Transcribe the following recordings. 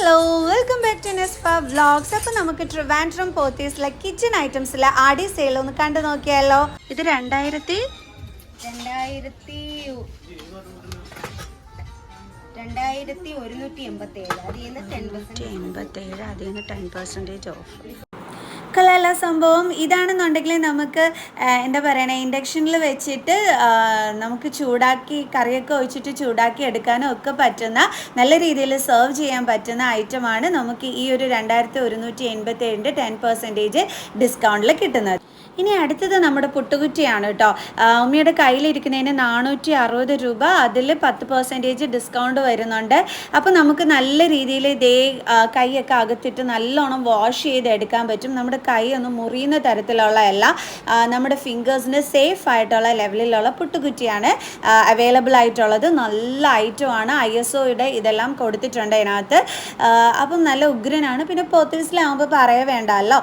Hello welcome back to Nesfa vlogs അപ്പോൾ നമുക്ക് Trivandrum പോത്തീസിലെ kitchen ഐറ്റംസിലെ ആടി സെയിൽ ഒന്ന് കണ്ടു നോക്കിയാലോ. ഇത് രണ്ടായിരത്തി രണ്ടായിരത്തി രണ്ടായിരത്തി ഒരുന്നൂറ്റി എൺപത്തി ഏഴ് അതിൽ നിന്ന് ടെൻ പെർസെന്റ് എൺപത്തി ഏഴ് അതിൽ നിന്ന് ടെൻ പെർസെന്റേജ് ഓഫ് കളല്ല സംഭവം. ഇതാണെന്നുണ്ടെങ്കിൽ നമുക്ക് എന്താ പറയണ ഇൻഡക്ഷനിൽ വെച്ചിട്ട് നമുക്ക് ചൂടാക്കി കറിയൊക്കെ ഒഴിച്ചിട്ട് ചൂടാക്കി എടുക്കാനും ഒക്കെ പറ്റുന്ന നല്ല രീതിയിൽ സെർവ് ചെയ്യാൻ പറ്റുന്ന ഐറ്റമാണ് നമുക്ക് ഈ ഒരു രണ്ടായിരത്തി ഒരുന്നൂറ്റി എൺപത്തി ഏഴിന്റെ ടെൻ പെർസെന്റേജ് ഡിസ്കൗണ്ടിൽ കിട്ടുന്നത്. ഇനി അടുത്തത് നമ്മുടെ പുട്ടുകുറ്റിയാണ് കേട്ടോ. ഉമ്മയുടെ കയ്യിലിരിക്കുന്നതിന് നാനൂറ്റി അറുപത് രൂപ. അതിൽ പത്ത് പെർസെന്റേജ് ഡിസ്കൗണ്ട് വരുന്നുണ്ട്. അപ്പോൾ നമുക്ക് നല്ല രീതിയിൽ ഇതേ കൈയൊക്കെ അകത്തിട്ട് നല്ലോണം വാഷ് ചെയ്ത് എടുക്കാൻ പറ്റും. നമ്മുടെ കൈ ഒന്ന് മുറിയുന്ന തരത്തിലുള്ള അല്ല നമ്മുടെ ഫിംഗേഴ്സിന് സേഫ് ആയിട്ടുള്ള ലെവലിലുള്ള പുട്ടുകുറ്റിയാണ് അവൈലബിൾ ആയിട്ടുള്ളത്. നല്ല ഐറ്റമാണ് ഐ എസ് ഒയുടെ ഇതെല്ലാം കൊടുത്തിട്ടുണ്ട് അതിനകത്ത് അപ്പം നല്ല ഉഗ്രനാണ്. പിന്നെ പോത്തീസിലാകുമ്പോൾ പറയ വേണ്ടല്ലോ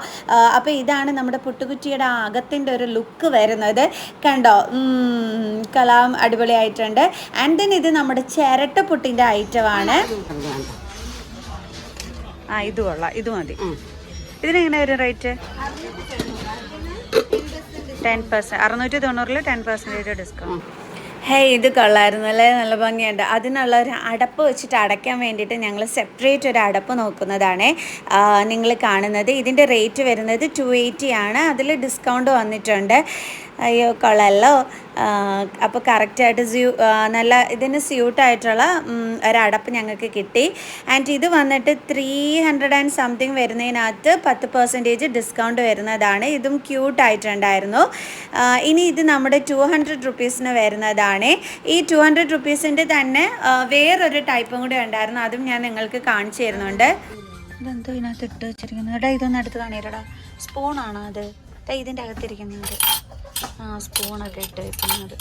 അപ്പോൾ ഇതാണ് നമ്മുടെ പുട്ടുകുറ്റിയുടെ അകത്തിന്റെ ഒരു ലുക്ക് വരുന്നത് കണ്ടോ? കലാം അടിപൊളിയായിട്ടുണ്ട്. ആൻഡ് ദെൻ ഇത് നമ്മുടെ ചിരട്ട പുട്ടിന്റെ ഐറ്റമാണ് ആ ഇത് കൊള്ളാം. ഇത് മതി. ഇതിനെങ്ങനെ വരും റേറ്റ് ടെൻ പെർസെന്റ് അറുന്നൂറ്റി തൊണ്ണൂറിൽ ടെൻ പെർസെന്റേജ് ഡിസ്കൗണ്ട്. ഹേ ഇത് കൊള്ളായിരുന്നു അല്ലേ നല്ല ഭംഗിയുണ്ട്. അതിനുള്ള ഒരു അടപ്പ് വെച്ചിട്ട് അടയ്ക്കാൻ വേണ്ടിയിട്ട് ഞങ്ങൾ സെപ്പറേറ്റ് ഒരു അടപ്പ് നോക്കുന്നതാണ്. നിങ്ങൾ കാണുന്നത്. ഇതിന്റെ റേറ്റ് വരുന്നത് ടു എയ്റ്റി ആണ്. അതിൽ ഡിസ്കൗണ്ട് വന്നിട്ടുണ്ട്. അയ്യോ കൊള്ളല്ലോ അപ്പോൾ കറക്റ്റായിട്ട് സ്യൂ നല്ല ഇതിന് സ്യൂട്ടായിട്ടുള്ള ഒരടപ്പ് ഞങ്ങൾക്ക് കിട്ടി. ആൻഡ് ഇത് വന്നിട്ട് ത്രീ ഹൺഡ്രഡ് ആൻഡ് സംതിങ് വരുന്നതിനകത്ത് പത്ത് പെർസെന്റേജ് ഡിസ്കൗണ്ട് വരുന്നതാണ്. ഇതും ക്യൂട്ടായിട്ടുണ്ടായിരുന്നു ഇനി ഇത് നമ്മുടെ ടു ഹൺഡ്രഡ് റുപ്പീസിന് വരുന്നതാണ്. ഈ ടു ഹൺഡ്രഡ് റുപ്പീസിന്റെ തന്നെ വേറൊരു ടൈപ്പും കൂടി ഉണ്ടായിരുന്നു. അതും ഞാൻ നിങ്ങൾക്ക് കാണിച്ചു തരുന്നുണ്ട്. ഇതെന്തോ ഇതിനകത്ത് ഇട്ട് വെച്ചിരിക്കുന്നത്. എടാ ഇതൊന്നും എടുത്ത് കാണിയടാ സ്പൂണാണോ അത്? ഇതിന്റെ അകത്തിരിക്കുന്നത്. സ്പൂണൊക്കെ ഇട്ട് വെക്കുന്നത്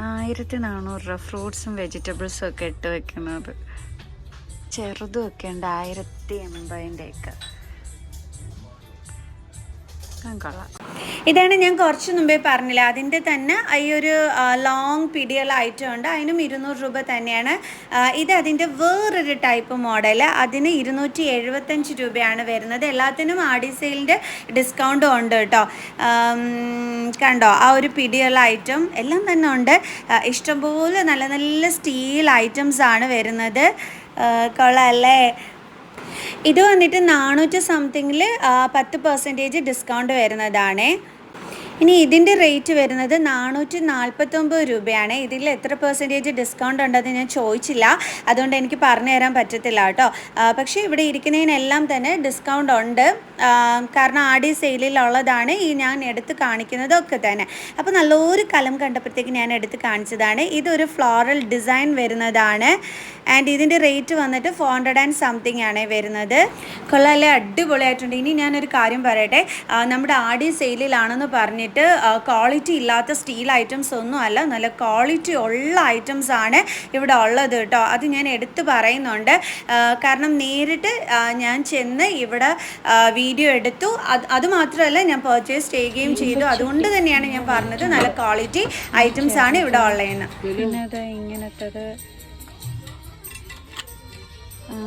ആയിരത്തി നാനൂറ് രൂപ. ഫ്രൂട്ട്സും വെജിറ്റബിൾസും ഒക്കെ ഇട്ട് വെക്കുന്നത്. ചെറുതും ഒക്കെ ഉണ്ട്. ആയിരത്തി എൺപതിന്റെ ഒക്കെ കൊള്ളാം. ഇതാണ് ഞാൻ കുറച്ച് മുമ്പേ പറഞ്ഞില്ല അതിന്റെ തന്നെ ഈ ഒരു ലോങ് ഉണ്ട്. അതിനും ഇരുന്നൂറ് രൂപ തന്നെയാണ്. ഇത് അതിന്റെ വേറൊരു ടൈപ്പ് മോഡൽ അതിന് ഇരുന്നൂറ്റി എഴുപത്തഞ്ച് രൂപയാണ് വരുന്നത്. എല്ലാത്തിനും ആഡി സെയിലിന്റെ ഡിസ്കൗണ്ടും ഉണ്ട് കേട്ടോ. കണ്ടോ? ആ ഒരു പിടിയുള്ള ഐറ്റം എല്ലാം തന്നെ ഉണ്ട്. ഇഷ്ടംപോലെ നല്ല നല്ല സ്റ്റീൽ ഐറ്റംസ് ആണ് വരുന്നത്. കൊള്ളാം കൊള്ളാമല്ലേ ഇത് വന്നിട്ട് നാനൂറ്റി സംതിങ്ങിൽ പത്ത് പെർസെന്റേജ് ഡിസ്കൗണ്ട് വരുന്നതാണ്. ഇനി ഇതിന്റെ റേറ്റ് വരുന്നത് നാനൂറ്റി നാൽപ്പത്തൊമ്പത് രൂപയാണ്. ഇതിൽ എത്ര പെർസെന്റേജ് ഡിസ്കൗണ്ട് ഉണ്ടെന്ന് ഞാൻ ചോദിച്ചില്ല. അതുകൊണ്ട് എനിക്ക് പറഞ്ഞു തരാൻ പറ്റത്തില്ല കേട്ടോ. പക്ഷേ ഇവിടെ ഇരിക്കുന്നതിനെല്ലാം തന്നെ ഡിസ്കൗണ്ട് ഉണ്ട്. കാരണം ആടി സെയിലിലുള്ളതാണ് ഈ ഞാൻ എടുത്ത് കാണിക്കുന്നതൊക്കെ തന്നെ. അപ്പോൾ നല്ലൊരു കലം കണ്ടപ്പോഴത്തേക്ക് ഞാൻ എടുത്ത് കാണിച്ചതാണ്. ഇതൊരു ഫ്ലോറൽ ഡിസൈൻ വരുന്നതാണ്. ആൻഡ് ഇതിന്റെ റേറ്റ് വന്നിട്ട് ഫോർ ഹൺഡ്രഡ് ആൻഡ് സംതിങ് ആണ് വരുന്നത്. കൊള്ളാല്ലേ അടിപൊളിയായിട്ടുണ്ട്. ഇനി ഞാനൊരു കാര്യം പറയട്ടെ. നമ്മുടെ ആടി സെയിലിലാണെന്ന് പറഞ്ഞിട്ട് ക്വാളിറ്റി ഇല്ലാത്ത സ്റ്റീൽ ഐറ്റംസ് ഒന്നും അല്ല നല്ല ക്വാളിറ്റി ഉള്ള ഐറ്റംസ് ആണ് ഇവിടെ ഉള്ളത് കേട്ടോ. അത് ഞാൻ എടുത്തു പറയുന്നുണ്ട്. കാരണം നേരിട്ട് ഞാൻ ചെന്ന് ഇവിടെ വീഡിയോ എടുത്തു. അത് അത് മാത്രമല്ല ഞാൻ പർച്ചേസ് ചെയ്യുകയും ചെയ്തു. അതുകൊണ്ട് തന്നെയാണ് ഞാൻ പറഞ്ഞത് നല്ല ക്വാളിറ്റി ഐറ്റംസ് ആണ് ഇവിടെ ഉള്ളതെന്ന്. പിന്നെ അത് ഇങ്ങനത്തത്?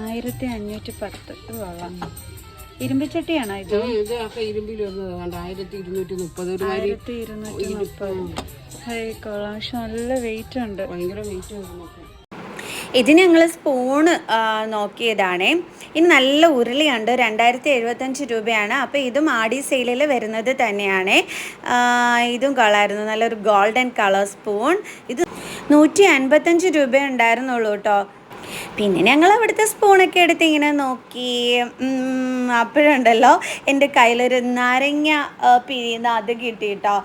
ആയിരത്തി അഞ്ഞൂറ്റി പത്ത് കൊള്ളാം ഇരുമ്പുചട്ടിയാണോ ഇത്? ഇതൊക്കെ ഇരുമ്പിൽ വന്നത് കണ്ട ആയിരത്തി ഇരുന്നൂറ്റി മുപ്പത് ഒരു മാതിരി ആയിരത്തി ഇരുന്നൂറ്റി മുപ്പത് ഹേ നല്ല വെയിറ്റ് ഉണ്ട്. ഭയങ്കര വെയിറ്റ് ഇത് ഞങ്ങൾ സ്പൂണ് നോക്കിയതാണ്. ഇനി നല്ല ഉരുളിയുണ്ട്. രണ്ടായിരത്തി എഴുപത്തഞ്ച് രൂപയാണ്. അപ്പോൾ ഇതും ആടി സെയിലിൽ വരുന്നത് തന്നെയാണ്. ഇതും കളായിരുന്നു നല്ലൊരു ഗോൾഡൻ കളർ സ്പൂൺ ഇത് നൂറ്റി അൻപത്തഞ്ച് രൂപ ഉണ്ടായിരുന്നുള്ളൂ കേട്ടോ പിന്നെ ഞങ്ങൾ അവിടുത്തെ സ്പൂണൊക്കെ എടുത്ത് ഇങ്ങനെ നോക്കി അപ്പോഴുണ്ടല്ലോ എന്റെ കയ്യിലൊരു നാരങ്ങ പിരിയുന്ന പിഴിയുന്ന അത് കിട്ടിയിട്ടോ.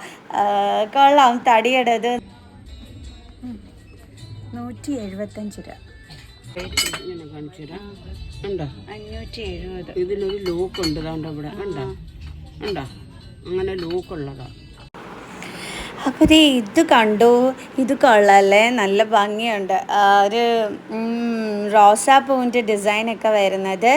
കൊള്ളാം തടിയുടേത് നൂറ്റി എഴുപത്തഞ്ച് രൂപ ഇതിലൊരു അഞ്ഞൂറ്റി എഴുപത് ലോക്ക് ഉണ്ട് ഇവിടെ കണ്ടോ? കണ്ടോ? അങ്ങനെ ലോക്ക് ഉള്ളതാ. അപ്പോൾ ദേ ഇത് കണ്ടു? ഇത് കൊള്ളാല്ലേ? നല്ല ഭംഗിയുണ്ട്. ഒരു റോസാപ്പൂവിന്റെ ഡിസൈനൊക്കെ വരുന്നത്.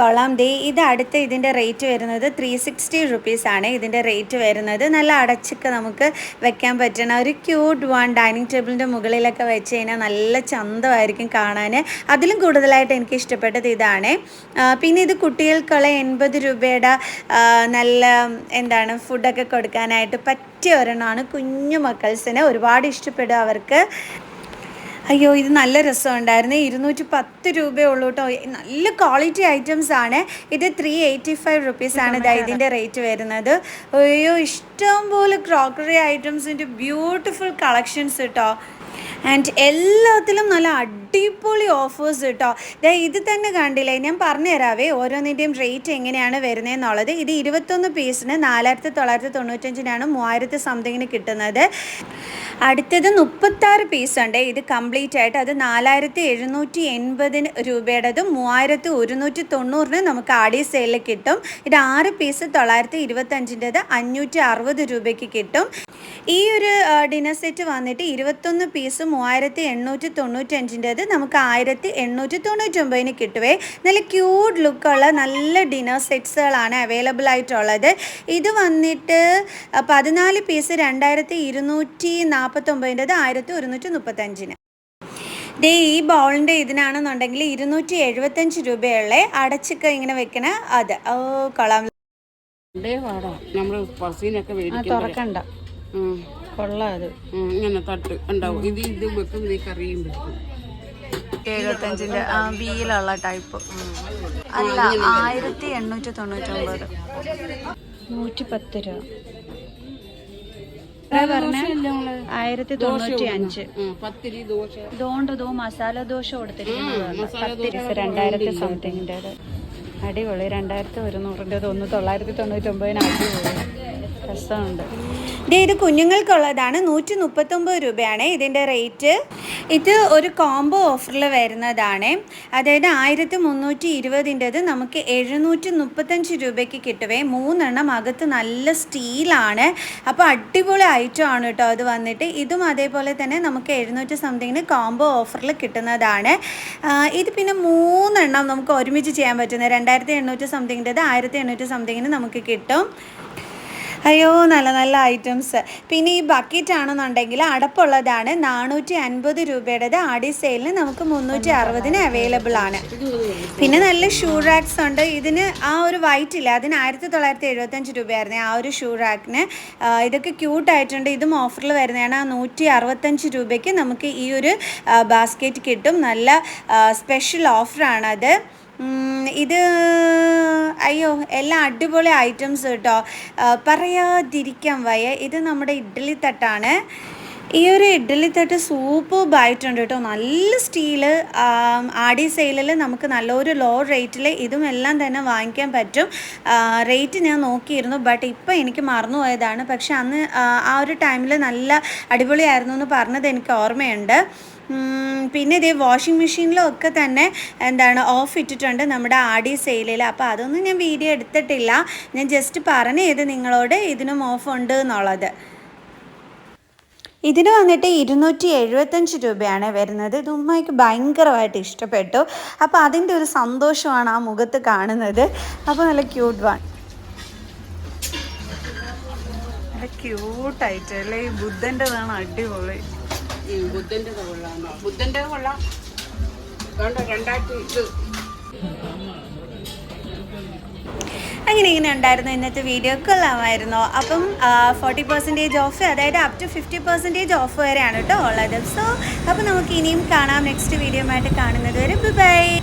കൊള്ളാം ദേ ഇത് അടുത്ത് ഇതിന്റെ റേറ്റ് വരുന്നത് ത്രീ സിക്സ്റ്റി റുപ്പീസാണ് ഇതിന്റെ റേറ്റ് വരുന്നത് നല്ല അടച്ചൊക്കെ നമുക്ക് വെക്കാൻ പറ്റണ. ഒരു ക്യൂട്ട് വൺ ഡൈനിങ് ടേബിളിന്റെ മുകളിലൊക്കെ വെച്ച് കഴിഞ്ഞാൽ നല്ല ചന്തമായിരിക്കും കാണാൻ അതിലും കൂടുതലായിട്ട് എനിക്ക് ഇഷ്ടപ്പെട്ടത് ഇതാണ്. പിന്നെ ഇത് കുട്ടികൾക്കുള്ള എൺപത് രൂപയുടെ നല്ല എന്താണ് ഫുഡൊക്കെ കൊടുക്കാനായിട്ട് പറ്റിയ ഒരെണ്ണമാണ്. കുഞ്ഞു മക്കൾസിന് ഒരുപാട് ഇഷ്ടപ്പെടും അവർക്ക്. അയ്യോ ഇത് നല്ല രസമുണ്ടായിരുന്നു. ഇരുന്നൂറ്റി പത്ത് രൂപയേ ഉള്ളൂ കേട്ടോ. നല്ല ക്വാളിറ്റി ഐറ്റംസ് ആണ്. ഇത് ത്രീ എയ്റ്റി ഫൈവ് റുപ്പീസാണ് ഇതാ ഇതിന്റെ റേറ്റ് വരുന്നത്. അയ്യോ ഇഷ്ടം പോലെ ക്രോക്കറി ഐറ്റംസിന്റെ ബ്യൂട്ടിഫുൾ കളക്ഷൻസ് കേട്ടോ. ആൻഡ് എല്ലാത്തിലും നല്ല അടിപൊളി ഓഫേഴ്സ് കേട്ടോ ദേ ഇത് തന്നെ കണ്ടില്ലേ? ഞാൻ പറഞ്ഞു തരാവേ ഓരോന്നിന്റെയും റേറ്റ് എങ്ങനെയാണ് വരുന്നതെന്നുള്ളത് ഇത് ഇരുപത്തൊന്ന് പീസിന് നാലായിരത്തി തൊള്ളായിരത്തി തൊണ്ണൂറ്റഞ്ചിനാണ് മൂവായിരത്തി സംതിങ്ങിന് കിട്ടുന്നത്. അടുത്തത് മുപ്പത്താറ് പീസ് ഉണ്ട്. ഇത് കംപ്ലീറ്റ് ആയിട്ട് അത് നാലായിരത്തി എഴുന്നൂറ്റി എൺപതിന് രൂപയുടേതും മൂവായിരത്തി ഒരുന്നൂറ്റി തൊണ്ണൂറിന് നമുക്ക് ആടി സെയിലിൽ കിട്ടും. ഇത് ആറ് പീസ് തൊള്ളായിരത്തി ഇരുപത്തഞ്ചിന്റെത് അഞ്ഞൂറ്റി അറുപത് രൂപയ്ക്ക് കിട്ടും. ഈ ഒരു ഡിന്നർ സെറ്റ് വന്നിട്ട് ഇരുപത്തൊന്ന് പീസ് മൂവായിരത്തി എണ്ണൂറ്റി തൊണ്ണൂറ്റഞ്ചിന്റെത് നമുക്ക് ആയിരത്തി എണ്ണൂറ്റി തൊണ്ണൂറ്റൊമ്പതിന് കിട്ടുവേ. നല്ല ക്യൂട്ട് ലുക്കുള്ള നല്ല ഡിന്നർ സെറ്റ്സുകളാണ് അവൈലബിൾ ആയിട്ടുള്ളത്. ഇത് വന്നിട്ട് പതിനാല് പീസ് രണ്ടായിരത്തി ഇരുന്നൂറ്റി നാൽപ്പത്തൊമ്പതിന്റെത് ആയിരത്തി ഒരുന്നൂറ്റി മുപ്പത്തഞ്ചിന് ദേ ഈ ബൗളിന്റെ ഇതിനാണെന്നുണ്ടെങ്കിൽ ഇരുന്നൂറ്റി എഴുപത്തഞ്ച് രൂപയുള്ള. അടച്ചൊക്കെ ഇങ്ങനെ വെക്കണ അത്. ഓ കൊള്ളാം. തുറക്കണ്ട. കൊള്ളാം അത്. ഇങ്ങനെ തട്ട് ഉണ്ടാവും. ഇത് ഇത് വെക്കും ഈ കറിയും വെക്കും എഴുപത്തഞ്ചിന്റെ ആ ബിയിലുള്ള ടൈപ്പ് അല്ല ആയിരത്തി എണ്ണൂറ്റി തൊണ്ണൂറ്റൊമ്പത് നൂറ്റി പത്ത് രൂപ. ആയിരത്തി തൊണ്ണൂറ്റി അഞ്ച് ഇതുകൊണ്ട് ഇതോ മസാല ദോശ കൊടുത്തിരിക്കുന്നത് രണ്ടായിരത്തി സംതിങ്ങിന്റെ അടിപൊളി രണ്ടായിരത്തി ഒരുന്നൂറിന്റെ ഒന്ന് തൊള്ളായിരത്തി തൊണ്ണൂറ്റി അടിപൊളി. രസമുണ്ട്. ഇത് കുഞ്ഞുങ്ങൾക്കുള്ളതാണ്. നൂറ്റി മുപ്പത്തൊമ്പത് രൂപയാണ് ഇതിന്റെ റേറ്റ്. ഇത് ഒരു കോംബോ ഓഫറിൽ വരുന്നതാണ്. അതായത് ആയിരത്തി മുന്നൂറ്റി ഇരുപതിന്റെത് നമുക്ക് എഴുന്നൂറ്റി മുപ്പത്തഞ്ച് രൂപയ്ക്ക് കിട്ടുവേ. മൂന്നെണ്ണം അകത്ത് നല്ല സ്റ്റീലാണ്. അപ്പോൾ അടിപൊളി ഐറ്റം ആണ് കേട്ടോ അത് വന്നിട്ട്. ഇതും അതേപോലെ തന്നെ നമുക്ക് എഴുന്നൂറ്റി സംതിങ്ങിന് കോംബോ ഓഫറിൽ കിട്ടുന്നതാണ്. ഇത് പിന്നെ മൂന്നെണ്ണം നമുക്ക് ഒരുമിച്ച് ചെയ്യാൻ പറ്റുന്നത് രണ്ടായിരത്തി എണ്ണൂറ്റി സംതിങ്ങിന്റെത് ആയിരത്തി എണ്ണൂറ്റി സംതിങ്ങിന് നമുക്ക് കിട്ടും. അയ്യോ നല്ല നല്ല ഐറ്റംസ് പിന്നെ ഈ ബക്കറ്റ് ആണെന്നുണ്ടെങ്കിൽ അടപ്പുള്ളതാണ്. നാനൂറ്റി അൻപത് രൂപയുടേത് ആടി സെയിലിന് നമുക്ക് മുന്നൂറ്റി അറുപതിന് അവൈലബിൾ ആണ്. പിന്നെ നല്ല ഷൂ റാക്സ് ഉണ്ട്. ഇതിന് ആ ഒരു വൈറ്റ് ഇല്ല. അതിന് ആയിരത്തി തൊള്ളായിരത്തി എഴുപത്തഞ്ച് രൂപയായിരുന്നു ആ ഒരു ഷൂ റാക്കിന് ഇതൊക്കെ ക്യൂട്ടായിട്ടുണ്ട് ഇതും ഓഫറിൽ വരുന്നതാണ്. ആ നൂറ്റി അറുപത്തഞ്ച് രൂപയ്ക്ക് നമുക്ക് ഈ ഒരു ബാസ്ക്കറ്റ് കിട്ടും. നല്ല സ്പെഷ്യൽ ഓഫറാണത് ഇത് അയ്യോ എല്ലാ അടിപൊളി ഐറ്റംസ് കേട്ടോ. പറയാതിരിക്കാൻ വയ്യ. ഇത് നമ്മുടെ ഇഡ്ഡലി തട്ടാണ്. ഈ ഒരു ഇഡ്ഡലി തട്ട് സൂപ്പർ ആയിട്ടുണ്ട് കേട്ടോ. നല്ല സ്റ്റീൽ ആടി സെയിലിൽ നമുക്ക് നല്ലൊരു ലോ റേറ്റിൽ ഇതും എല്ലാം തന്നെ വാങ്ങിക്കാൻ പറ്റും. റേറ്റ് ഞാൻ നോക്കിയിരുന്നു ബട്ട് ഇപ്പം എനിക്ക് മറന്നുപോയതാണ് പക്ഷെ അന്ന് ആ, ഒരു ടൈമിൽ നല്ല അടിപൊളിയായിരുന്നു എന്ന് പറഞ്ഞത് എനിക്ക് ഓർമ്മയുണ്ട്. പിന്നെ ഇതേ വാഷിംഗ് മെഷീനിലും ഒക്കെ തന്നെ എന്താണ് ഓഫ് ഇട്ടിട്ടുണ്ട് നമ്മുടെ ആടി സെയിലിൽ അപ്പോൾ അതൊന്നും ഞാൻ വീഡിയോ എടുത്തിട്ടില്ല. ഞാൻ ജസ്റ്റ് പറഞ്ഞു നിങ്ങളോട് ഇതിനും ഓഫ് ഉണ്ട് എന്നുള്ളത്. ഇതിന് വന്നിട്ട് ഇരുന്നൂറ്റി എഴുപത്തഞ്ച് രൂപയാണ് വരുന്നത്. ഇത് ഉമ്മയ്ക്ക് ഭയങ്കരമായിട്ട് ഇഷ്ടപ്പെട്ടു. അപ്പോൾ അതിന്റെ ഒരു സന്തോഷമാണ് ആ മുഖത്ത് കാണുന്നത്. അപ്പോൾ നല്ല ക്യൂട്ട് വൺ നല്ല ക്യൂട്ടായിട്ട് അല്ലേ ഈ ബുദ്ധന്റെതാണ് അടിപൊളി. ബുദ്ധന്റെ കൊള്ളാം. ബുദ്ധന്റെ കൊള്ളാം. കണ്ടോ? രണ്ടായിരത്തി ഇത്. അങ്ങനെ ഇങ്ങനെ ഉണ്ടായിരുന്നു ഇന്നത്തെ വീഡിയോ കൊള്ളാമായിരുന്നു. അപ്പം ഫോർട്ടി പെർസെന്റേജ് ഓഫ് അതായത് up to fifty percentage off വരെയാണ് കേട്ടോ ഉള്ളത്. സോ അപ്പോൾ നമുക്ക് ഇനിയും കാണാം നെക്സ്റ്റ് വീഡിയോ ആയിട്ട് കാണുന്നത് വരെ. ബൈ